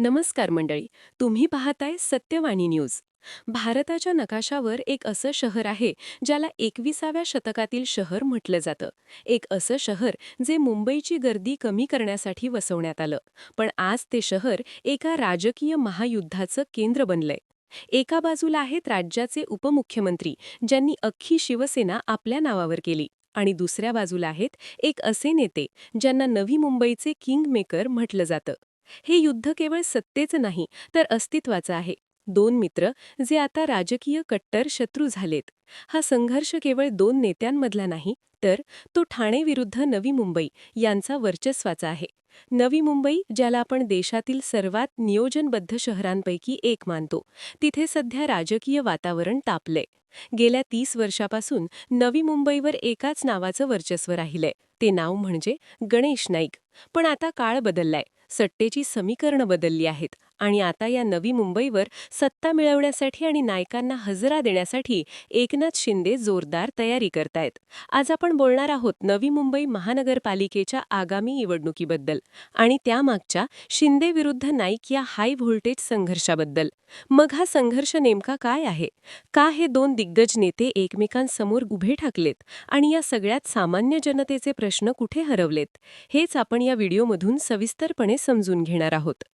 नमस्कार मंडळी तुम्ही पाहताय सत्यवाणी न्यूज. भारताच्या नकाशावर एक असं शहर आहे ज्याला एकविसाव्या शतकातील शहर म्हटलं जातं. एक असं शहर जे मुंबईची गर्दी कमी करण्यासाठी वसवण्यात आलं पण आज ते शहर एका राजकीय महायुद्धाचं केंद्र बनलंय. एका बाजूला आहेत राज्याचे उपमुख्यमंत्री ज्यांनी अख्खी शिवसेना आपल्या नावावर केली आणि दुसऱ्या बाजूला आहेत एक असे नेते ज्यांना नवी मुंबईचे किंग मेकर म्हटलं जातं. हे युद्ध केवळ सत्तेचं नाही तर अस्तित्वाचं आहे. दोन मित्र जे आता राजकीय कट्टर शत्रू झालेत. हा संघर्ष केवळ दोन नेत्यांमधला नाही तर तो ठाणे विरुद्ध नवी मुंबई यांचा वर्चस्वाचा आहे. नवी मुंबई ज्याला आपण देशातील सर्वात नियोजनबद्ध शहरांपैकी एक मानतो तिथे सध्या राजकीय वातावरण तापलंय. गेल्या तीस वर्षापासून नवी मुंबईवर एकाच नावाचं वर्चस्व राहिलंय. ते नाव म्हणजे गणेश नाईक. पण आता काळ बदललाय. सट्टेची समीकरणं बदलली आहेत. आणि आता या नवी मुंबईवर सत्ता मिळवण्यासाठी आणि नायकांना हजरा देण्यासाठी एकनाथ शिंदे जोरदार तयारी करतायत. आज आपण बोलणार आहोत नवी मुंबई महानगरपालिकेच्या आगामी निवडणुकीबद्दल आणि त्यामागच्या शिंदे विरुद्ध नाईक या हाय व्होल्टेज संघर्षाबद्दल. मग हा संघर्ष नेमका काय आहे? का हे दोन दिग्गज नेते एकमेकांसमोर उभे ठाकलेत आणि या सगळ्यात सामान्य जनतेचे प्रश्न कुठे हरवलेत? हेच आपण या व्हिडिओमधून सविस्तरपणे समजून घेणार आहोत.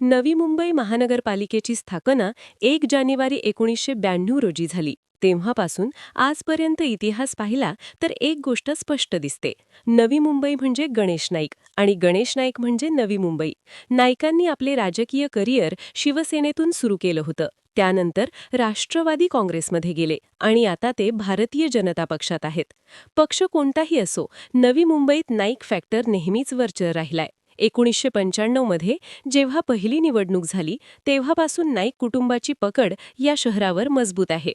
नवी मुंबई महानगरपालिकेची स्थापना एक जानेवारी एकोणीसशे ब्याण्णव रोजी झाली. तेव्हापासून आजपर्यंत इतिहास पाहिला तर एक गोष्ट स्पष्ट दिसते. नवी मुंबई म्हणजे गणेश नाईक आणि गणेश नाईक म्हणजे नवी मुंबई. नाईकांनी आपले राजकीय करिअर शिवसेनेतून सुरू केलं होतं. त्यानंतर राष्ट्रवादी काँग्रेसमध्ये गेले आणि आता ते भारतीय जनता पक्षात आहेत. पक्ष कोणताही असो नवी मुंबईत नाईक फॅक्टर नेहमीच वरचर राहिलाय. एकोणीसशे पंच्याण्णवमध्ये जेव्हा पहिली निवडणूक झाली तेव्हापासून नाईक कुटुंबाची पकड या शहरावर मजबूत आहे.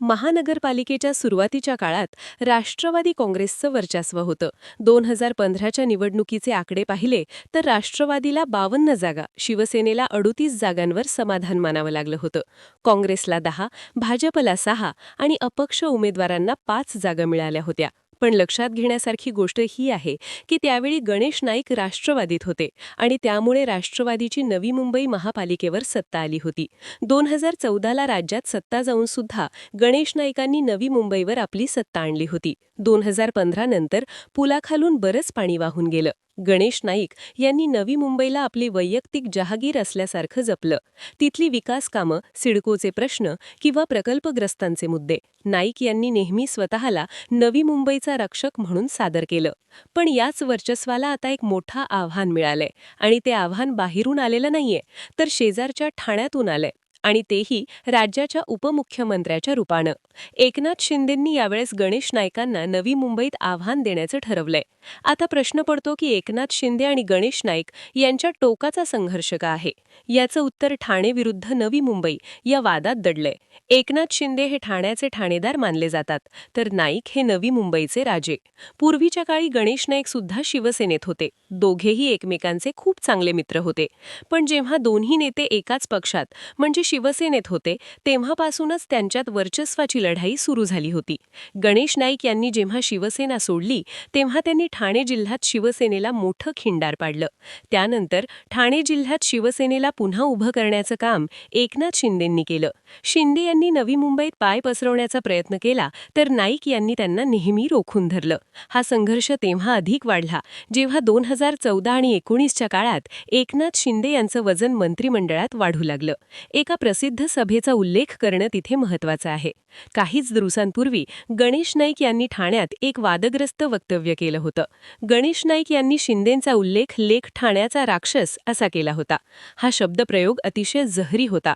महानगरपालिकेच्या सुरुवातीच्या काळात राष्ट्रवादी काँग्रेसचं वर्चस्व होतं. दोन हजार पंधराच्या निवडणुकीचे आकडे पाहिले तर राष्ट्रवादीला बावन्न जागा शिवसेनेला अडुतीस जागांवर समाधान मानावं लागलं होतं. काँग्रेसला दहा भाजपला सहा आणि अपक्ष उमेदवारांना पाच जागा मिळाल्या होत्या. पण लक्षात घेण्यासारखी गोष्ट ही आहे की त्यावेळी गणेश नाईक राष्ट्रवादीत होते आणि त्यामुळे राष्ट्रवादीची नवी मुंबई महापालिकेवर सत्ता आली होती. दोन हजार चौदाला राज्यात सत्ता जाऊन सुद्धा गणेश नाईकांनी नवी मुंबईवर आपली सत्ता आणली होती. दोन हजार पंधरा नंतर पुलाखालून बरंच पाणी वाहून गेलं. गणेश नाईक यांनी नवी मुंबईला आपली वैयक्तिक जहागीर असल्यासारखं जपलं. तिथली विकास कामं सिडकोचे प्रश्न किंवा प्रकल्पग्रस्तांचे मुद्दे नाईक यांनी नेहमी स्वतःला नवी मुंबईचा रक्षक म्हणून सादर केलं. पण याच वर्चस्वाला आता एक मोठं आव्हान मिळालंय आणि ते आव्हान बाहेरून आलेलं नाहीये तर शेजारच्या ठाण्यातून आलंय. आणि तेही राज्याच्या उपमुख्यमंत्र्याच्या रूपानं. एकनाथ शिंदेंनी यावेळेस गणेश नाईकांना नवी मुंबईत आव्हान देण्याचं ठरवलंय. आता प्रश्न पडतो की एकनाथ शिंदे आणि गणेश नाईक यांच्या टोकाचा संघर्ष का आहे? याचं उत्तर ठाणे विरुद्ध नवी मुंबई या वादात दडलंय. एकनाथ शिंदे हे ठाण्याचे ठाणेदार मानले जातात तर नाईक हे नवी मुंबईचे राजे. पूर्वीच्या काळी गणेश नाईक सुद्धा शिवसेनेत होते. दोघेही एकमेकांचे खूप चांगले मित्र होते. पण जेव्हा दोन्ही नेते एकाच पक्षात म्हणजे शिवसेनेत होते तेव्हापासूनच त्यांच्यात वर्चस्वाची लढाई सुरू झाली होती. गणेश नाईक यांनी जेव्हा शिवसेना सोडली तेव्हा त्यांनी ठाणे जिल्ह्यात शिवसेनेला मोठं खिंडार पाडलं. त्यानंतर ठाणे जिल्ह्यात शिवसेनेला पुन्हा उभं करण्याचं काम एकनाथ शिंदेंनी केलं. शिंदे यांनी नवी मुंबईत पाय पसरवण्याचा प्रयत्न केला तर नाईक यांनी त्यांना नेहमी रोखून धरलं. हा संघर्ष तेव्हा अधिक वाढला जेव्हा दोन हजार चौदा आणि एकोणीसच्या काळात एकनाथ शिंदे यांचं वजन मंत्रिमंडळात वाढू लागलं. एका प्रसिद्ध सभेचा उल्लेख करणं तिथे महत्वाचं आहे. काहीच दिवसांपूर्वी गणेश नाईक यांनी ठाण्यात एक वादग्रस्त वक्तव्य केलं होतं. गणेश नाईक यांनी शिंदेंचा उल्लेख लेख ठाण्याचा राक्षस असा केला होता. हा शब्दप्रयोग अतिशय जहरी होता.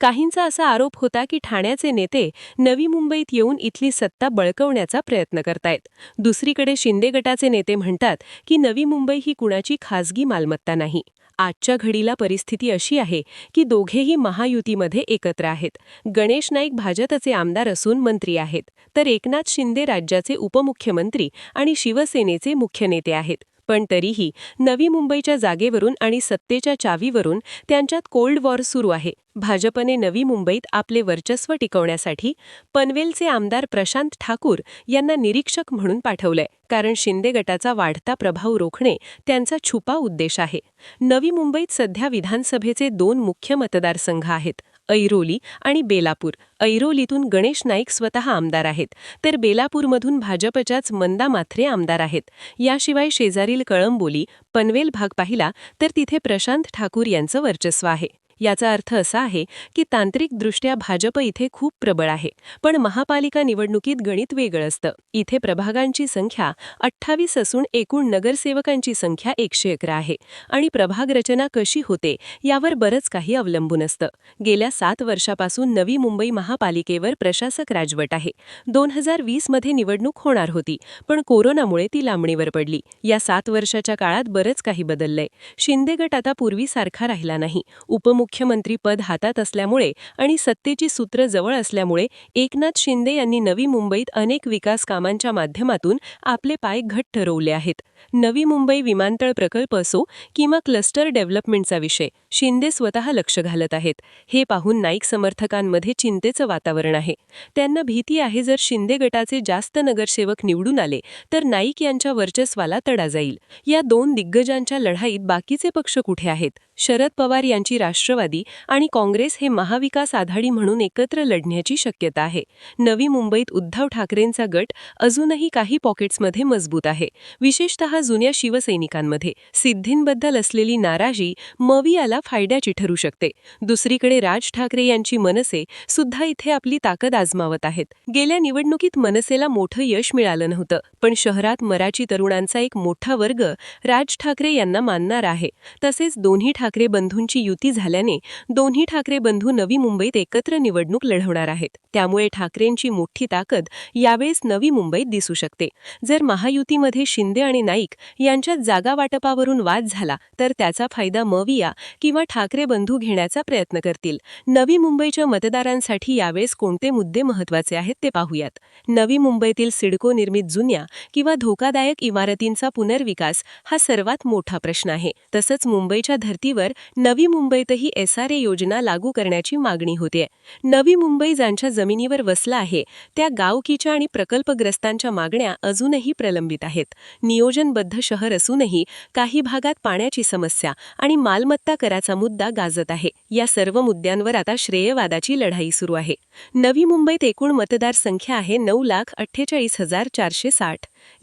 काहींचा असा आरोप होता की ठाण्याचे नेते नवी मुंबईत येऊन इथली सत्ता बळकवण्याचा प्रयत्न करतायत. दुसरीकडे शिंदे गटाचे नेते म्हणतात की नवी मुंबई ही कुणाची खासगी मालमत्ता नाही. आजच्या घडीला परिस्थिती अशी आहे की दोघेही महायुतीमध्ये एकत्र आहेत. गणेश नाईक भाजपचे आमदार असून मंत्री आहेत. तर एकनाथ शिंदे राज्याचे उपमुख्यमंत्री आणि शिवसेनेचे मुख्य नेते आहेत. पण तरीही नवी मुंबईच्या जागेवरून आणि सत्तेच्या चावीवरून त्यांच्यात कोल्ड वॉर सुरू आहे. भाजपने नवी मुंबईत आपले वर्चस्व टिकवण्यासाठी पनवेलचे आमदार प्रशांत ठाकूर यांना निरीक्षक म्हणून पाठवलंय. कारण शिंदे गटाचा वाढता प्रभाव रोखणे त्यांचा छुपा उद्देश आहे. नवी मुंबईत सध्या विधानसभेचे दोन मुख्य मतदारसंघ आहेत. ऐरोली आणि बेलापूर. ऐरोलीतून गणेश नाईक स्वतः आमदार आहेत. तर बेलापूरमधून भाजपच्याच मंदा माथरे आमदार आहेत. याशिवाय शेजारील कळंबोली पनवेल भाग पाहिला तर तिथे प्रशांत ठाकूर यांचं वर्चस्व आहे. याचा अर्थ असा आहे की तांत्रिकदृष्ट्या भाजप इथे खूप प्रबळ आहे पण महापालिका निवडणुकीत गणित वेगळं असतं. इथे प्रभागांची संख्या अठ्ठावीस असून एकूण नगरसेवकांची संख्या एकशे अकरा आहे आणि प्रभाग रचना कशी होते यावर बरंच काही अवलंबून असतं. गेल्या सात वर्षापासून नवी मुंबई महापालिकेवर प्रशासक राजवट आहे. दोन हजार वीसमध्ये निवडणूक होणार होती पण कोरोनामुळे ती लांबणीवर पडली. या सात वर्षाच्या काळात बरंच काही बदललंय. शिंदे गट आता पूर्वीसारखा राहिला नाही. उपमुख्य मुख्यमंत्री पद हातात असल्यामुळे आणि सत्तेची सूत्र जवळ असल्यामुळे एकनाथ शिंदे यांनी नवी मुंबईत अनेक विकास कामांच्या माध्यमातून आपले पाय घट ठरवले आहेत. नवी मुंबई विमानतळ प्रकल्प असो किंवा क्लस्टर डेव्हलपमेंटचा विषय शिंदे स्वतः लक्ष घालत आहेत. हे पाहून नाईक समर्थकांमध्ये चिंतेचं वातावरण आहे. त्यांना भीती आहे जर शिंदे गटाचे जास्त नगरसेवक निवडून आले तर नाईक यांच्या वर्चस्वाला तडा जाईल. या दोन दिग्गजांच्या लढाईत बाकीचे पक्ष कुठे आहेत? शरद पवार यांची राष्ट्रवादी आणि काँग्रेस हे महाविकास आघाडी म्हणून एकत्र लढण्याची शक्यता आहे. नवी मुंबईत उद्धव ठाकरेंचा गट अजूनही काही पॉकेट्समध्ये मजबूत आहे. विशेषतः जुन्या शिवसैनिकांमध्ये सिद्धींबद्दल असलेली नाराजी मवियाला फायद्याची ठरू शकते. दुसरीकडे राज ठाकरे यांची मनसे सुद्धा इथे आपली ताकद आजमावत आहेत. गेल्या निवडणुकीत मनसेला मोठं यश मिळालं नव्हतं पण शहरात मराठी तरुणांचा एक मोठा वर्ग राज ठाकरे यांना मानणार आहे. तसेच दोन्ही ठाकरे ठाकरे बंधूंची युती झाल्याने दोन्ही ठाकरे बंधू नवी मुंबईत एकत्र निवडणूक लढवणार आहेत. त्यामुळे ठाकरेंची मोठी ताकद यावेळेस नवी मुंबईत दिसू शकते. जर महायुतीमध्ये शिंदे आणि नाईक यांच्यात जागा वाटपावरून वाद झाला तर त्याचा फायदा मविया किंवा ठाकरे बंधू घेण्याचा प्रयत्न करतील. नवी मुंबईच्या मतदारांसाठी यावेळेस कोणते मुद्दे महत्त्वाचे आहेत ते पाहूयात. नवी मुंबईतील सिडको निर्मित जुन्या किंवा धोकादायक इमारतींचा पुनर्विकास हा सर्वात मोठा प्रश्न आहे. तसंच मुंबईच्या धर्ती धर्तीवर नवी मुंबईतही एसआरए योजना लागू करण्याची मागणी होते नवी मुंबई ज्यांच्या जमिनीवर वसला आहे त्या गावकीच्या आणि प्रकल्पग्रस्तांच्या मागण्या अजूनही प्रलंबित आहेत. नियोजनबद्ध शहर असूनही काही भागात पाण्याची समस्या आणि मालमत्ता कराचा मुद्दा गाजत आहे. या सर्व मुद्द्यांवर आता श्रेयवादाची लढाई सुरू आहे. नवी मुंबईत एकूण मतदारसंख्या आहे नऊ लाख अठ्ठेचाळीस हजार चारशे साठ.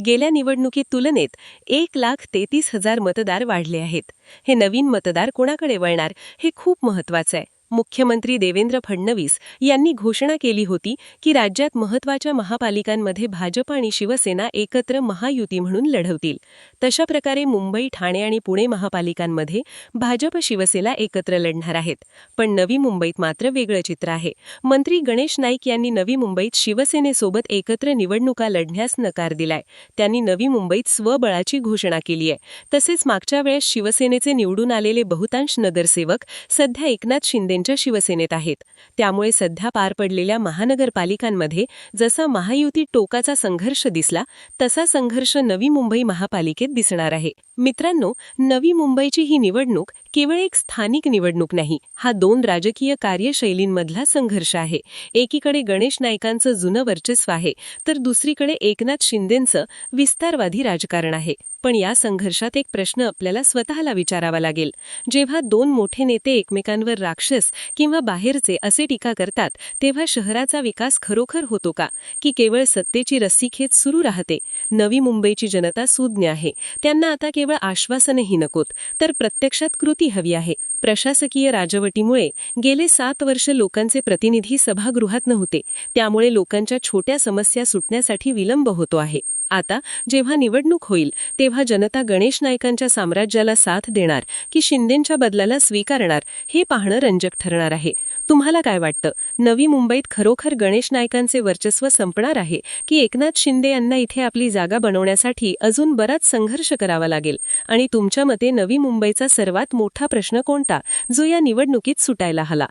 गेल्या निवडणुकीत तुलनेत एक लाख तेहतीस हजार मतदार वाढले आहेत. हे नवीन मतदार कोणाकडे वळणार हे खूप महत्वाचं आहे. मुख्यमंत्री देवेंद्र फडणवीस यांनी घोषणा केली होती की राज्यात महत्त्वाच्या महापालिकांमध्ये भाजप आणि शिवसेना एकत्र महायुती म्हणून लढवतील. तशा प्रकारे मुंबई ठाणे आणि पुणे महापालिकांमध्ये भाजप शिवसेना एकत्र लढणार आहेत. पण नवी मुंबईत मात्र वेगळं चित्र आहे. मंत्री गणेश नाईक यांनी नवी मुंबईत शिवसेनेसोबत एकत्र निवडणुका लढण्यास नकार दिलाय. त्यांनी नवी मुंबईत स्वबळाची घोषणा केली आहे. तसेच मागच्या वेळेस शिवसेनेचे निवडून आलेले बहुतांश नगरसेवक सध्या एकनाथ शिंदे यांच्या शिवसेनेत आहेत. त्यामुळे सध्या पार पडलेल्या महानगरपालिकांमध्ये जसा महायुती टोकाचा संघर्ष दिसला तसा संघर्ष नवी मुंबई महापालिकेत दिसणार आहे. मित्रांनो नवी मुंबईची ही निवडणूक केवळ एक स्थानिक निवडणूक नाही हा दोन राजकीय कार्यशैलींमधला संघर्ष आहे. एकीकडे गणेश नायकांचं जुनं वर्चस्व आहे तर दुसरीकडे एकनाथ शिंदेंचं विस्तारवादी राजकारण आहे. पण या संघर्षात एक प्रश्न आपल्याला स्वतःला विचारावा लागेल. जेव्हा दोन मोठे नेते एकमेकांवर राक्षस किंवा बाहेरचे असे टीका करतात तेव्हा शहराचा विकास खरोखर होतो का? की केवळ सत्तेची रस्सीखेच सुरू राहते? नवी मुंबईची जनता सुज्ञ आहे. त्यांना आता केवळ आश्वासनही नकोत तर प्रत्यक्षात कृती हवी आहे. प्रशासकीय राजवटीमुळे गेले सात वर्ष लोकांचे प्रतिनिधी सभागृहात नव्हते. त्यामुळे लोकांच्या छोट्या समस्या सुटण्यासाठी विलंब होतो आहे. आता जेव्हा निवडणूक होईल तेव्हा जनता गणेश नायकांच्या साम्राज्याला साथ देणार की शिंदेंच्या बदलाला स्वीकारणार हे पाहणं रंजक ठरणार आहे. तुम्हाला काय वाटतं? नवी मुंबईत खरोखर गणेश नायकांचे वर्चस्व संपणार आहे की एकनाथ शिंदे यांना इथे आपली जागा बनवण्यासाठी अजून बराच संघर्ष करावा लागेल? आणि तुमच्या मते नवी मुंबईचा सर्वात मोठा प्रश्न कोणता जो या निवडणुकीत सुटायला हला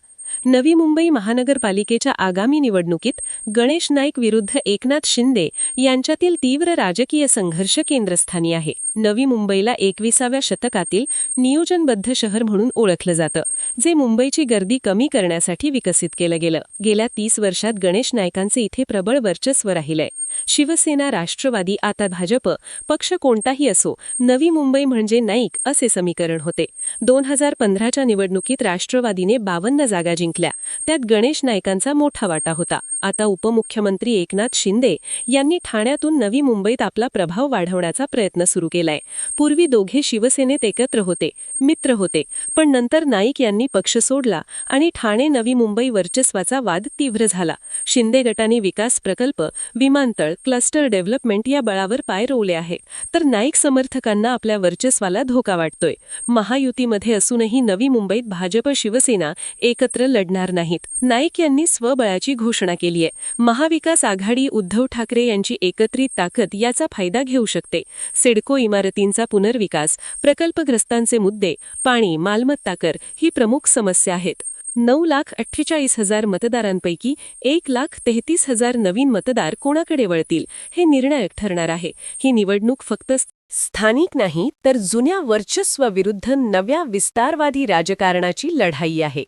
नवी मुंबई महानगरपालिकेच्या आगामी निवडणुकीत गणेश नाईक विरुद्ध एकनाथ शिंदे यांच्यातील तीव्र राजकीय संघर्ष केंद्रस्थानी आहे. नवी मुंबईला एकविसाव्या शतकातील नियोजनबद्ध शहर म्हणून ओळखलं जातं जे मुंबईची गर्दी कमी करण्यासाठी विकसित केलं गेलं. गेल्या तीस वर्षात गणेश नायकांचे इथे प्रबळ वर्चस्व राहिलंय. शिवसेना राष्ट्रवादी आता भाजप पक्ष कोणताही असो नवी मुंबई म्हणजे नाईक असे समीकरण होते. दोन हजार पंधराच्या निवडणुकीत राष्ट्रवादीने बावन्न जागा जिंकल्या. त्यात गणेश नाईकांचा मोठा वाटा होता. आता उपमुख्यमंत्री एकनाथ शिंदे यांनी ठाण्यातून नवी मुंबईत आपला प्रभाव वाढवण्याचा प्रयत्न सुरू केलाय. पूर्वी दोघे शिवसेनेत एकत्र होते मित्र होते पण नंतर नाईक यांनी पक्ष सोडला आणि ठाणे नवी मुंबई वर्चस्वाचा वाद तीव्र झाला. शिंदे गटाने विकास प्रकल्प विमानतळ क्लस्टर डेव्हलपमेंट या बळावर पाय रोवले आहे तर नाईक समर्थकांना आपल्या वर्चस्वाला धोका वाटतोय. महायुतीमध्ये असूनही नवी मुंबईत भाजप शिवसेना एकत्र लढणार नाहीत. नाईक यांनी स्वबळाची घोषणा केली. केलीय. महाविकास आघाडी उद्धव ठाकरे यांची एकत्रित ताकद याचा फायदा घेऊ शकते. सिडको इमारतींचा पुनर्विकास प्रकल्पग्रस्तांचे मुद्दे पाणी मालमत्ता कर ही प्रमुख समस्या आहेत. नऊ लाख अठ्ठेचाळीस हजार मतदारांपैकी एक लाख तेहतीस हजार नवीन मतदार कोणाकडे वळतील हे निर्णायक ठरणार आहे. ही निवडणूक फक्त स्थानिक नाही तर जुन्या वर्चस्वाविरुद्ध नव्या विस्तारवादी राजकारणाची लढाई आहे.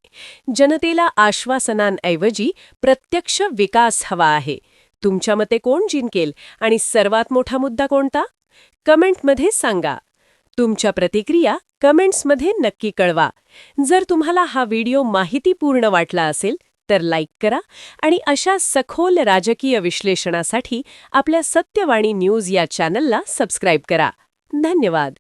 जनतेला आश्वासनांऐवजी प्रत्यक्ष विकास हवा आहे. तुमच्या मते कोण जिंकेल आणि सर्वात मोठा मुद्दा कोणता? कमेंटमध्ये सांगा. तुमच्या प्रतिक्रिया कमेंट्समध्ये नक्की कळवा. जर तुम्हाला हा व्हिडिओ माहितीपूर्ण वाटला असेल तर लाईक करा आणि अशा सखोल राजकीय विश्लेषणासाठी आपल्या सत्यवाणी न्यूज या चॅनलला सबस्क्राईब करा. धन्यवाद.